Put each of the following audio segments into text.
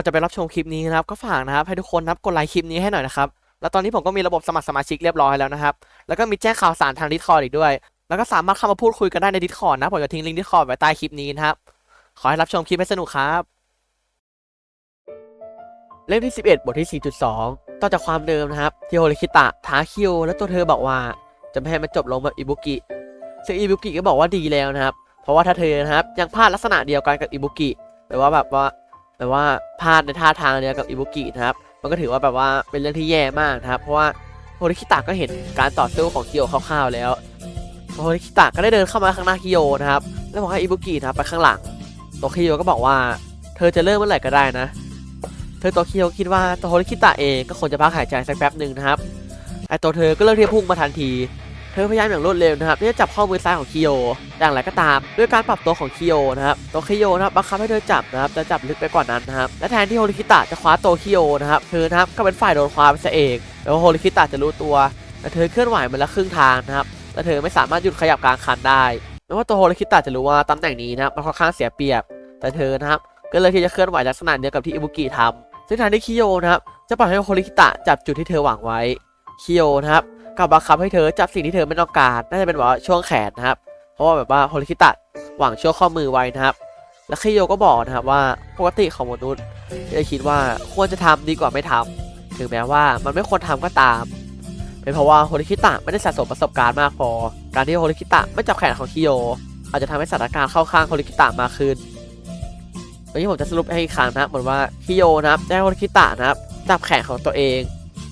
อนจะไปรับชมคลิปนี้นะครับก็ฝากนะครับให้ทุกคนนับกดไลค์คลิปนี้ให้หน่อยนะครับแล้วตอนนี้ผมก็มีระบบสมัครสมาชิกเรียบร้อยแล้วนะครับ แล้วก็มีแจ้งข่าวสารทางดิสคอร์ดอีกด้วย แล้วก็สามารถเข้ามาพูดคุยกันได้ในดิสคอร์ดนะ ผมจะทิ้งลิงก์ดิสคอร์ดไว้ใต้คลิปนี้นะครับ ขอให้รับชมคลิปให้สนุกครับ เล่มที่ 11 บทที่ 4.2 ต่อจากความเดิมนะครับที่โฮริคิตะท้าคิวและตัวเธอบอกว่า จะไม่ให้มันจบลงแบบอิบุกิซึ่งอิบุกิก็บอกว่าดีแล้วนะครับ เพราะว่าถ้าเธอนะครับยังพลาดลักษณะเดียวกันกับอิบุกิแปลว่าแบบว่า แปลว่าพลาดในท่าทางเดียวกับอิบุกินะครับ มันก็ถือว่าแบบว่าเป็นเรื่องที่แย่มากนะครับ เพราะว่าโฮริคิตะก็เห็นการต่อสู้ของคิโยคร่าวๆแล้วโฮริคิตะก็ได้เดินเข้ามาข้างหน้าคิโยนะครับแล้วบอกให้อิบุกินะครับไปข้างหลังตัวคิโยก็บอกว่า เธอจะเริ่มเมื่อไหร่ก็ได้นะ เธอตัวคิโยคิดว่าตัวโฮริคิตะเองก็ควรจะพักหายใจสักแป๊บหนึ่งนะครับไอตัวเธอก็เริ่มที่จะพุ่งมาทันที เธอพยายามอย่างรวดเร็วนะครับที่จะจับข้อมือซ้ายของคิโยแต่อย่างไรก็ตามด้วยการปรับตัวของคิโยนะครับตัวคิโยนะครับบังคับให้เธอจับนะครับจะจับลึกไปกว่านั้นนะครับและแทนที่โฮริคิตะจะคว้าตัวคิโยนะครับเธอนะครับก็เป็นฝ่ายโดนคว้าไปซะเองแล้วโฮริคิตะจะรู้ตัวแต่เธอเคลื่อนไหวมาแล้วครึ่งทางนะครับแต่เธอไม่สามารถหยุดขยับกลางคันได้ไม่ว่าตัวโฮริคิตะจะรู้ว่าตำแหน่งนี้นะครับมันค่อนข้างเสียเปรียบ แต่เธอนะครับก็เลยที่จะเคลื่อนไหวลักษณะเดียวกับที่อิบุกิทำซึ่งทางที่คิโยนะครับจะปล่อยให้โฮริคิตะจับจุดที่เธอหวังไว้คิโยนะครับ กับบังคับให้เธอจับสิ่งที่เธอไม่ต้องการน่าจะเป็นแบบว่าช่วงแขนนะครับ เพราะว่าแบบว่าโฮลิคิตะหวังช่วงข้อมือไว้นะครับ แล้วคิโยก็บอกนะครับว่าปกติของมนุษย์จะคิดว่าควรจะทำดีกว่าไม่ทำถึงแม้ว่ามันไม่ควรทำก็ตาม เป็นเพราะว่าโฮลิคิตะไม่ได้สะสมประสบการณ์มากพอ การที่โฮลิคิตะไม่จับแขนของคิโยอาจจะทำให้สถานการณ์เข้าข้างโฮลิคิตะมากขึ้นวันนี้ผมจะสรุปให้อีกครั้งนะครับเหมือนว่าคิโยนะครับได้โฮลิคิตะนะครับจับแขนของตัวเอง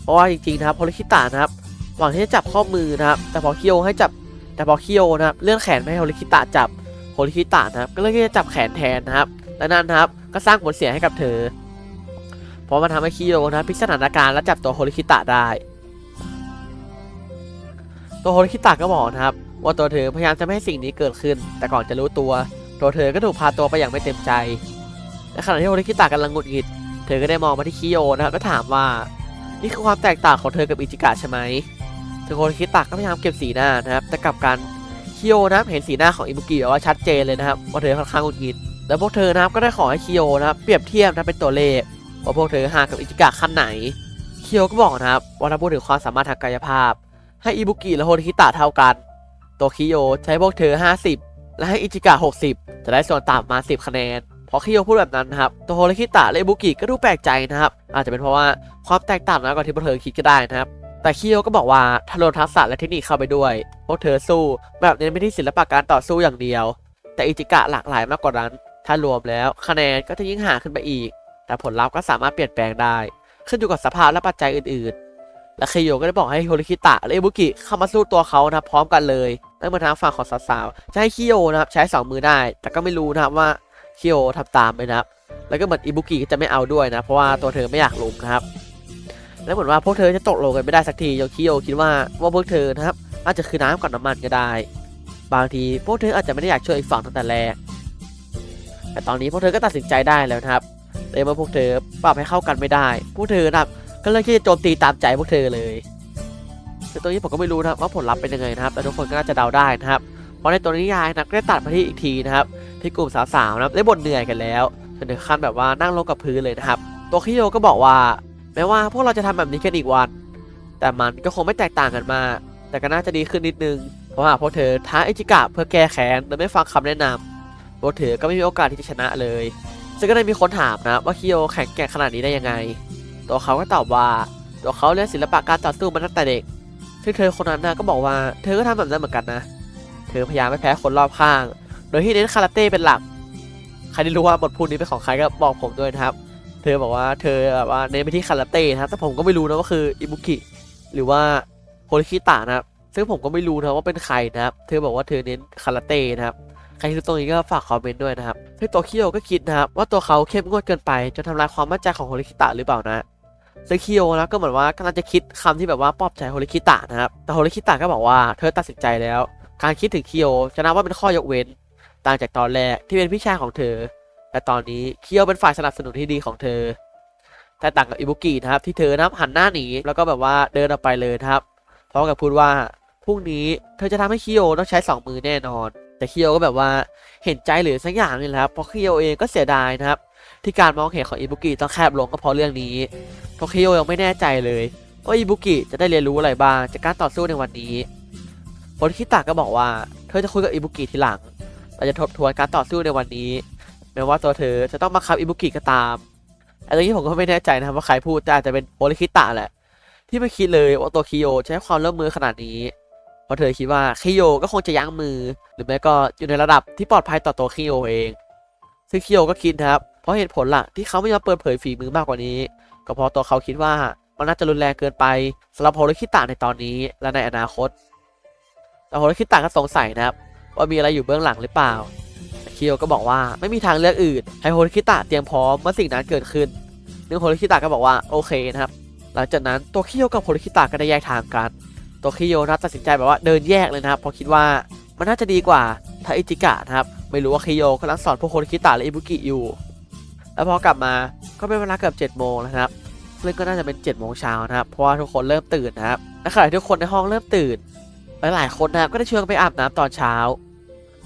เพราะว่าจริงๆนะครับโฮลิคิตะนะครับ หวังที่จะจับข้อมือนะครับ แต่พอคิโยให้จับ แต่พอคิโยนะครับเลื่อนแขนไม่ให้โฮริคิตะจับโฮริคิตะนะครับ ก็เลือกที่จะจับแขนแทนนะครับ และนั่นนะครับก็สร้างผลเสียให้กับเธอ เพราะมันทำให้คิโยนะครับพลิกสถานการณ์และจับตัวโฮริคิตะได้ ตัวโฮริคิตะก็บอกนะครับ ว่าตัวเธอพยายามจะไม่ให้สิ่งนี้เกิดขึ้น แต่ก่อนจะรู้ตัว ตัวเธอก็ถูกพาตัวไปอย่างไม่เต็มใจและขณะที่โฮริคิตะกำลังหงุดหงิดเธอก็ได้มองมาที่คิโยนะครับและถามว่า นี่คือความแตกต่างของเธอกับอิจิกะใช่ไหม ถึงโฮคิตะก็พยายามเก็บสีหน้านะครับ แต่กลับกันคิโยนะครับเห็นสีหน้าของอิบุกิแบบว่าชัดเจนเลยนะครับว่าเธอค่อนข้างหงุดหงิดแล้วพวกเธอนะครับก็ได้ขอให้คิโยนะครับเปรียบเทียบนะเป็นตัวเลขว่าพวกเธอห่างกับอิจิกะขั้นไหนคิโยก็บอกนะครับว่าถ้าพูดถึงความสามารถทางกายภาพ ให้อิบุกิและโฮคิตะเท่ากัน ตัวคิโยใช้พวกเธอ 50 และให้อิจิกะ60 จะได้ส่วนต่างมา 10 คะแนนพอคิโยพูดแบบนั้นนะครับตัวโฮคิตะและอิบุกิก็ดูแปลกใจนะครับอาจจะเป็นเพราะว่าความแตกต่างน้อยกว่าที่พวกเธอคิดก็ได้นะครับ แต่คิโยก็บอกว่าถ้ารวมทักษะและเทคนิคเข้าไปด้วย พวกเธอสู้แบบเน้นไปที่ศิลปะการต่อสู้อย่างเดียว แต่อิจิกะหลากหลายมากกว่านั้น ถ้ารวมแล้วคะแนนก็จะยิ่งห่างขึ้นไปอีก แต่ผลลัพธ์ก็สามารถเปลี่ยนแปลงได้ ขึ้นอยู่กับสภาพและปัจจัยอื่นๆ และคิโยก็ได้บอกให้โฮริคิตะและเอบุกิเข้ามาสู้ตัวเขานะพร้อมกันเลยนั่นมาทางฝั่งของสาวๆจะให้คิโยนะครับใช้สองมือได้ แต่ก็ไม่รู้นะครับว่าคิโยทำตามไหมนะครับแล้วก็เหมือนอิบุกิก็จะไม่เอาด้วยนะ เพราะว่าตัวเธอไม่อยากลุมนะครับ แล้วเหมือนว่าพวกเธอจะตกลงกันไม่ได้สักทีโยคิโยคิดว่าว่าพวกเธอนะครับอาจจะคือน้ำกับน้ำมันก็ได้ บางทีพวกเธออาจจะไม่ได้อยากช่วยอีกฝั่งตั้งแต่แรกแต่ตอนนี้พวกเธอก็ตัดสินใจได้แล้วนะครับเลยว่าพวกเธอปรับให้เข้ากันไม่ได้ พวกเธอนะครับก็เลยที่จะโจมตีตามใจพวกเธอเลยแต่ตัวนี้ผมก็ไม่รู้นะครับว่าผลลัพธ์เป็นยังไงนะครับ แต่ทุกคนก็น่าจะเดาได้นะครับ เพราะในตัวนิยายนะก็ได้ตัดมาที่อีกทีนะครับที่กลุ่มสาวๆนะครับได้บ่นเหนื่อยกันแล้วจนถึงขั้นแบบว่านั่งลงกับพื้นเลยนะครับ ตัวคิโยก็บอกว่า ม้ว่าพวกเราจะทำแบบนี้กันอีกวัน แต่มันก็คงไม่แตกต่างกันมาก แต่ก็น่าจะดีขึ้นนิดนึง เพราะว่าพวกเธอท้าอิจิกะเพื่อแก้แค้นโดยไม่ฟังคำแนะนำพวกเธอก็ไม่มีโอกาสที่จะชนะเลย ซึ่งก็ได้มีคนถามนะว่าคิโยแข็งแกร่งขนาดนี้ได้ยังไง ตัวเขาก็ตอบว่าตัวเขาเรียนศิลปะการต่อสู้มาตั้งแต่เด็ก ซึ่งเธอคนนั้นนะก็บอกว่าเธอก็ทำแบบนั้นเหมือนกันนะ เธอพยายามไม่แพ้คนรอบข้าง โดยที่เน้นคาราเต้เป็นหลัก ใครที่รู้ว่าบทพูดนี้เป็นของใครก็บอกผมด้วยนะครับ เธอบอกว่าเธอแบบว่าเน้นไปที่คาราเต้นะครับแต่ผมก็ไม่รู้นะว่าคืออิบุกิหรือว่าโฮริคิตะนะครับซึ่งผมก็ไม่รู้นะว่าเป็นใครนะครับ เธอบอกว่าเธอเน้นคาราเต้นะครับใครที่ตรงนี้ก็ฝากคอมเมนต์ด้วยนะครับซึ่งตัวคิโยก็คิดนะครับว่าตัวเขาเข้มงวดเกินไปจนทำลายความมั่นใจของโฮริคิตะหรือเปล่านะซึ่งคิโยนะก็เหมือนว่ากำลังจะคิดคำที่แบบว่าปลอบใจโฮริคิตะนะครับแต่โฮริคิตะก็บอกว่าเธอตัดสินใจแล้ว การคิดถึงคิโยจะนับว่าเป็นข้อยกเว้น ต่างจากตอนแรกที่เป็นพี่ชายของเธอ แต่ตอนนี้เคิโยเป็นฝ่ายสนับสนุนที่ดีของเธอ แต่ต่างกับอิบุกินะครับที่เธอนะครับหันหน้าหนีแล้วก็แบบว่าเดินออกไปเลยนะครับพร้อมกับพูดว่าพรุ่งนี้เธอจะทำให้เคิโยต้องใช้สองมือแน่นอน แต่เคิโยก็แบบว่าเห็นใจหรือสักอย่างนี่แหละครับเพราะเคิโยเองก็เสียดายนะครับที่การมองเห็นของอิบุกิต้องแคบลงก็เพราะเรื่องนี้โทคิโยยังไม่แน่ใจเลยว่าอิบุกิจะได้เรียนรู้อะไรบ้างจากการต่อสู้ในวันนี้โอริคิตะก็บอกว่า เธอจะคุยกับอิบุกิทีหลังเราจะทบทวนการต่อสู้ในวันนี้ แม้ว่าตัวเธอจะต้องบังคับอิบุกิก็ตามไอ้ตรงนี้ผมก็ไม่แน่ใจนะครับว่าใครพูดแต่อาจจะเป็นโอริคิตะแหละ ที่ไม่คิดเลยว่าตัวคิโยให้ความร่วมมือขนาดนี้ เพราะเธอคิดว่าคิโยก็คงจะยั้งมือ หรือไม่ก็อยู่ในระดับที่ปลอดภัยต่อตัวคิโยเอง ซึ่งคิโยก็คิดนะครับ เพราะเหตุผลหลักที่เขาไม่ยอมเปิดเผยฝีมือมากกว่านี้ ก็เพราะตัวเขาคิดว่ามันน่าจะรุนแรงเกินไปสำหรับโฮโรคิตะในตอนนี้และในอนาคต แต่โฮโรคิตะก็สงสัยนะครับ ว่ามีอะไรอยู่เบื้องหลังหรือเปล่า คิโยก็บอกว่าไม่มีทางเลือกอื่นให้โฮโรคิตะเตรียมพร้อมเมื่อสิ่งนั้นเกิดขึ้นนึกโฮโรคิตะก็บอกว่าโอเคนะครับหลังจากนั้นตัวคิโยกับโฮโรคิตะก็ได้แยกทางกันตัวคิโยนะตัดสินใจแบบว่าเดินแยกเลยนะครับเพราะคิดว่ามันน่าจะดีกว่าถ้าอิจิกะนะครับไม่รู้ว่าคิโยกำลังสอนพวกโฮโรคิตะและอิบุกิอยู่ แล้วพอกลับมาก็เป็นเวลาเกือบ7จ็ดโมงแล้วนะครับซึ่งก็น่าจะเป็น7จ็ดโมงเช้านะครับเพราะว่าทุกคนเริ่มตื่นนะครับและขณะที่ทุกคนในห้องเริ่มตื่นหลายๆคนนะครับก็ได้ชวนไปอาบน้ำตอนเช้า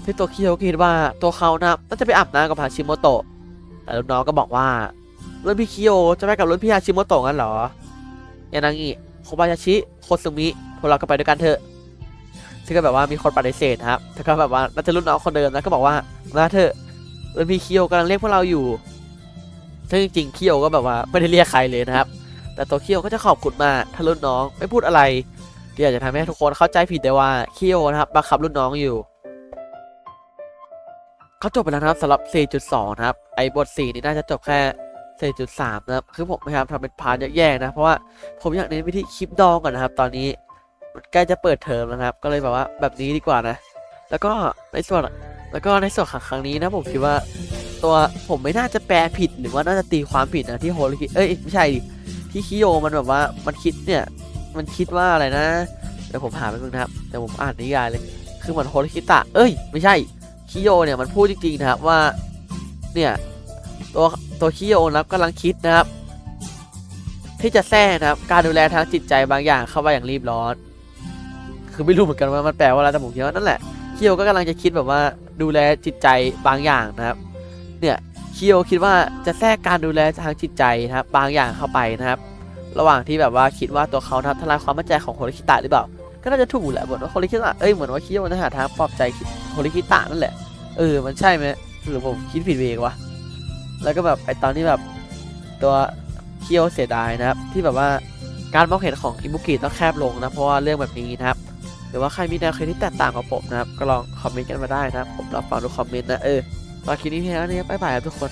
ซึ่งตัวคิโยคิดว่าตัวเขานะครับน่าจะไปอาบน้ำกับฮาชิโมโตะแต่รุ่นน้องก็บอกว่ารุ่นพี่คิโยจะไปกับรุ่นพี่ฮาชิโมโตะงั้นเหรอยานางิโคบายาชิโคซึมิพวกเราก็ไปด้วยกันเถอะซึ่งก็แบบว่ามีคนปฏิเสธนะครับแต่ก็แบบว่าน่าจะรุ่นน้องคนเดิมนะก็บอกว่ามาเถอะรุ่นพี่คิโยกำลังเรียกพวกเราอยู่ซึ่งจริงๆคิโยก็แบบว่าไม่ได้เรียกใครเลยนะครับ แต่ตัวคิโยก็จะขอบคุณมากถ้ารุ่นน้องไม่พูดอะไรที่อาจจะทำให้ทุกคนเข้าใจผิดได้ว่าคิโยนะครับบังคับรุ่นน้องอยู่ เขาจบไปแล้วนะครับสำหรับ 4.2 นะครับ ไอ้บท 4 นี่น่าจะจบแค่ 4.3 นะครับ คือผมพยายามทำเป็นพาร์ทแยกๆนะ เพราะว่าผมอยากเน้นไปที่คลิปดองก่อนนะครับ ตอนนี้มันใกล้จะเปิดเทอมแล้วนะครับ ก็เลยแบบว่าแบบนี้ดีกว่านะ แล้วก็ในส่วนแล้วก็ในส่วนของครั้งนี้นะผมคิดว่าตัวผมไม่น่าจะแปลผิดหรือว่าน่าจะตีความผิดนะที่โฮลิคิเอ้ยไม่ใช่ดิที่คิโยมันแบบว่ามันคิดเนี่ยมันคิดว่าอะไรนะเดี๋ยวผมหาไปมึงนะครับเดี๋ยวผมอ่านนิยายเลย คือเหมือนโฮลิคิตะ เอ้ย ไม่ใช่ คิโยเนี่ยมันพูดจริงๆนะครับว่าเนี่ยตัวตัวคิโยนะครับกำลังคิดนะครับ ที่จะแทรกนะครับ การดูแลทางจิตใจบางอย่างเข้ามาอย่างรีบร้อน คือไม่รู้เหมือนกันว่ามันแปลว่าอะไรแต่ผมคิดว่านั่นแหละคิโยก็กำลังจะคิดแบบว่าดูแลจิตใจบางอย่างนะครับ เนี่ยคิโยคิดว่าจะแทรกการดูแลทางจิตใจนะครับ บางอย่างเข้าไปนะครับ ระหว่างที่แบบว่าคิดว่าตัวเขานะทลายความมั่นใจของโฮริคิตะหรือเปล่า ก็น่าจะถูกแหละเหมือนว่าโฮริคิตะเอ้ยเหมือนว่าคิโยจะหาทางปลอบใจโฮริคิตะนั่นแหละ เออมันใช่ไหมหรือผมคิดผิดเองวะแล้วก็แบบไอตอนที่แบบตัวเคียวเสียดายนะครับ ที่แบบว่าการมองเห็นของอิบุกิต้องแคบลงนะเพราะว่าเรื่องแบบนี้นะครับหรือว่าใครมีแนวคิดที่แตกต่างกับผมนะครับ ก็ลองคอมเมนต์กันมาได้นะครับผมรับฟังทุกคอมเมนต์นะเออตอนคลิปนี้เพียงเท่านี้บ๊ายบายครับทุกคน